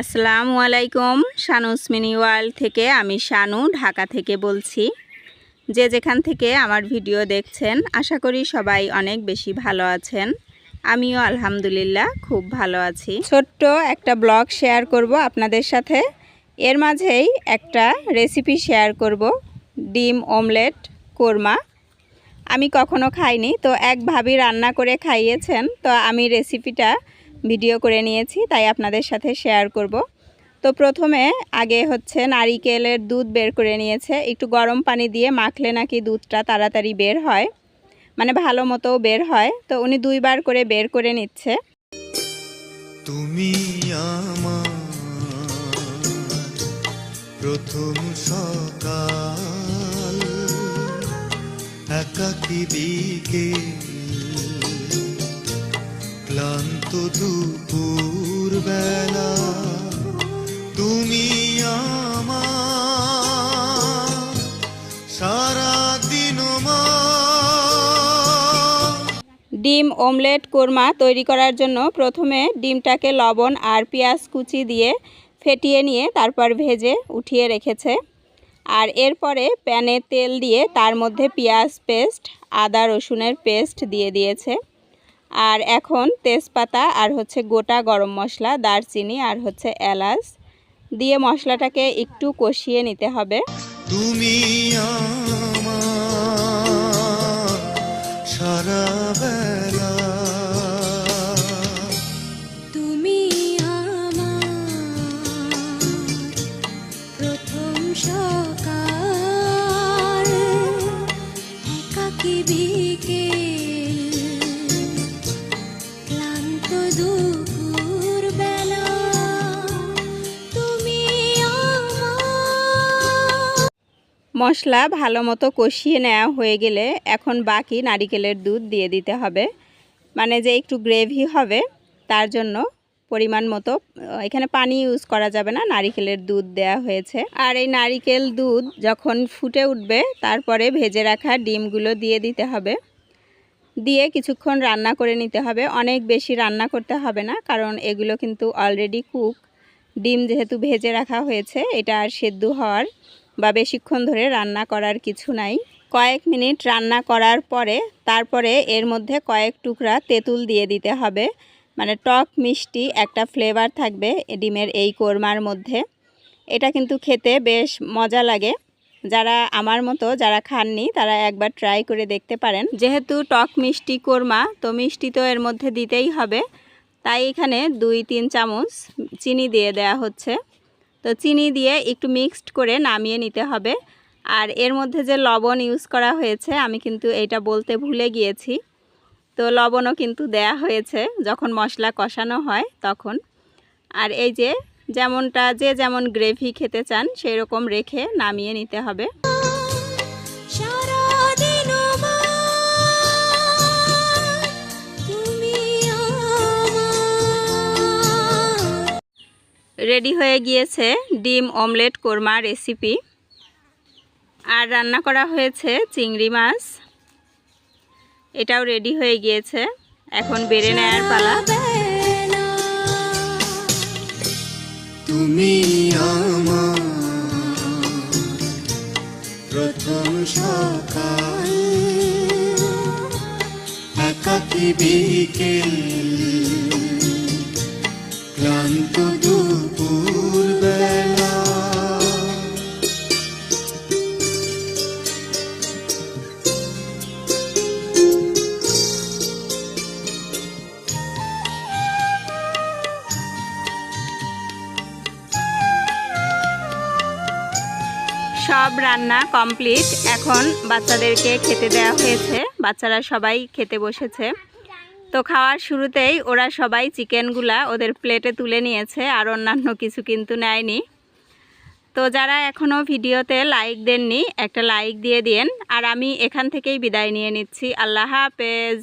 আসসালামু আলাইকুম, শানুস mini world থেকে আমি শানু ঢাকা থেকে বলছি। যে যেখান থেকে আমার ভিডিও দেখছেন, আশা করি সবাই অনেক বেশি ভালো আছেন। আমিও আলহামদুলিল্লাহ খুব ভালো আছি। ছোট্ট একটা ব্লগ শেয়ার করব আপনাদের সাথে। এর মাঝেই একটা রেসিপি শেয়ার করব, ডিম অমলেট কোরমা। আমি কখনো খাইনি, তো এক ভাবি রান্না করে খাইয়েছেন, তো আমি রেসিপিটা ভিডিও করে নিয়েছি, তাই আপনাদের সাথে শেয়ার করব। তো প্রথমে আগে হচ্ছে নারিকেলের দুধ বের করে নিয়েছে, একটু গরম পানি দিয়ে মাখলে নাকি দুধটা তাড়াতাড়ি বের হয় মানে ভালো মতো বের হয়। তো উনি দুইবার করে বের করে নিচ্ছে। তুমি প্রথম সকাল, একাকি বিকেল। ক্লান্ত দুপুর বেলা তুমি ডিম অমলেট কোরমা তৈরি করার জন্য প্রথমে ডিমটাকে লবণ আর পেঁয়াজ কুচি দিয়ে ফেটিয়ে নিয়ে তারপর ভেজে উঠিয়ে রেখেছে। আর এরপরে প্যানে তেল দিয়ে তার মধ্যে পেঁয়াজ পেস্ট, আদা রসুনের পেস্ট দিয়ে দিয়েছে। আর এখন তেজপাতা আর হচ্ছে গোটা গরম মশলা দারচিনি আর হচ্ছে এলাচ দিয়ে মশলাটাকে একটু কষিয়ে নিতে হবে। তুমি সারা বেলা। সকাল। একাকী মশলা ভালো মতো কষিয়ে নেওয়া হয়ে গেলে এখন বাকি নারিকেলের দুধ দিয়ে দিতে হবে। মানে যে একটু গ্রেভি হবে, তার জন্য পরিমাণ মতো, এখানে পানি ইউজ করা যাবে না, নারিকেলের দুধ দেয়া হয়েছে। আর এই নারিকেল দুধ যখন ফুটে উঠবে, তারপরে ভেজে রাখা ডিমগুলো দিয়ে দিতে হবে। দিয়ে কিছুক্ষণ রান্না করে নিতে হবে। অনেক বেশি রান্না করতে হবে না, কারণ এগুলো কিন্তু অলরেডি কুক ডিম যেহেতু ভেজে রাখা হয়েছে, এটা আর সেদ্ধ হওয়ার বা বেশিক্ষণ ধরে রান্না করার কিছু নাই। কয়েক মিনিট রান্না করার পরে, তারপরে এর মধ্যে কয়েক টুকরা তেঁতুল দিয়ে দিতে হবে। মানে টক মিষ্টি একটা ফ্লেভার থাকবে ডিমের এই কোরমার মধ্যে। এটা কিন্তু খেতে বেশ মজা লাগে। যারা আমার মতো যারা খাননি, তারা একবার ট্রাই করে দেখতে পারেন। যেহেতু টক মিষ্টি কোরমা, তো মিষ্টি তো এর মধ্যে দিতেই হবে। তাই এখানে দুই, তিন চামচ চিনি দিয়ে দেয়া হচ্ছে। তো চিনি দিয়ে একটু মিক্সড করে নামিয়ে নিতে হবে। আর এর মধ্যে যে লবণ ইউজ করা হয়েছে, আমি কিন্তু এটা বলতে ভুলে গিয়েছি। তো লবণও কিন্তু দেয়া হয়েছে, যখন মশলা কষানো হয় তখন। আর এই যে যেমনটা যে যেমন গ্রেভি খেতে চান সেই রকম রেখে নামিয়ে নিতে হবে। রেডি হয়ে গিয়েছে ডিম অমলেট কোরমা রেসিপি আর রান্না করা হয়েছে চিংড়ি মাছ। এটাও রেডি হয়ে গিয়েছে। এখন বেড়ে নেয়ার পালা। তুমি আমার প্রথম সকাল। একাকি বিকেল? সব রান্না কমপ্লিট। এখন বাচ্চাদেরকে খেতে দেওয়া হয়েছে। বাচ্চারা সবাই খেতে বসেছে। তো খাওয়ার শুরুতেই ওরা সবাই চিকেনগুলা ওদের প্লেটে তুলে নিয়েছে আর অন্যান্য কিছু কিন্তু নেয়নি। তো যারা এখনও ভিডিওতে লাইক দেননি, একটা লাইক দিয়ে দিন আর আমি এখান থেকেই বিদায় নিয়ে নিচ্ছি। আল্লাহ হাফেজ।